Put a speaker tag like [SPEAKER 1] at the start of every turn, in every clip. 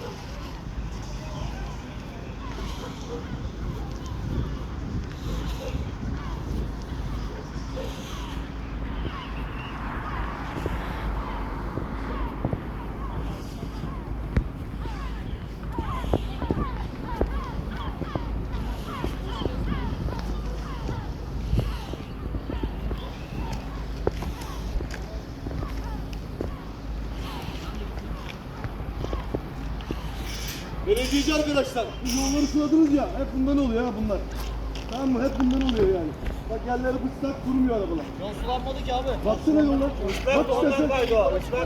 [SPEAKER 1] Thank you. Belediyeci arkadaşlar. Bu yolları suladınız ya. Hep bundan oluyor ha bunlar. Tamam mı? Hep bundan oluyor yani. Bak yerleri bıçsak durmuyor arabalar.
[SPEAKER 2] Yol sulanmadı ki abi.
[SPEAKER 1] Baksana yollar. Bak istersen.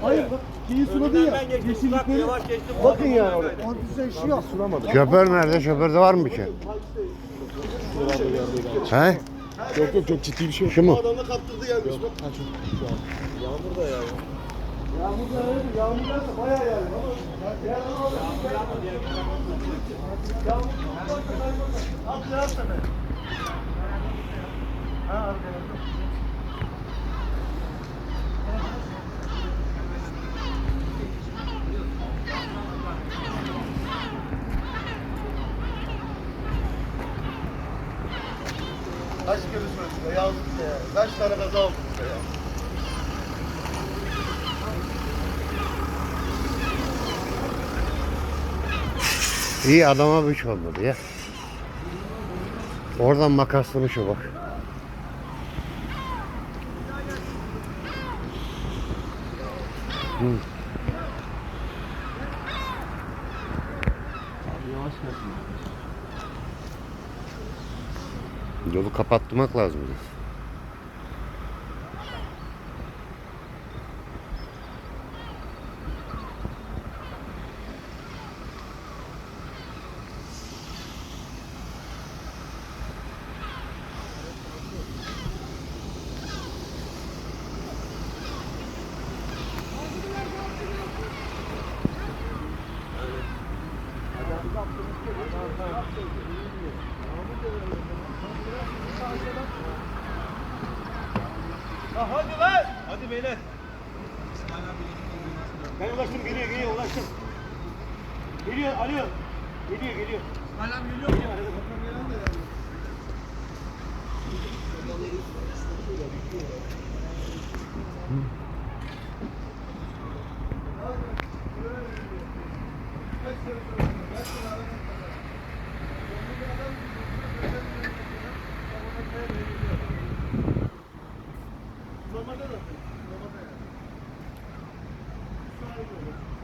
[SPEAKER 1] Hayır bak şeyi suladı ya.
[SPEAKER 3] Ben geçtim. Islak
[SPEAKER 1] Yeşillikleri.
[SPEAKER 3] yavaş geçtim.
[SPEAKER 1] Bakın yani orada. Antüse işi yok. Sulamadı.
[SPEAKER 4] Şoför nerede? Şoförde var mı bir şey? He?
[SPEAKER 1] Yok yok çok ciddi bir şey
[SPEAKER 4] Şu mu?
[SPEAKER 1] Adamı kaptırdı gelmiş bak.
[SPEAKER 3] Yağmur da ya.
[SPEAKER 1] Yağmur evet, yağmur yağsa bayağı yani. Ama orada Yağmur At ya at tabii. Ha arkadaşlar. Kaç kere söyledim ya yazık ya. Kaç tane kaza oldu bize ya.
[SPEAKER 4] İyi adama bir şey olmadı ya. Oradan makasını şu bak. Hı. Yolu kapattırmak lazım. biraz.
[SPEAKER 3] Ha, hadi lan. Hadi beyler. Ben ulaştım geliyor geliyor ulaştım. Geliyor alıyor. Geliyor geliyor. Hala geliyor. Geliyor arada.
[SPEAKER 1] Normalde de. Normalde yani. Sahip olur.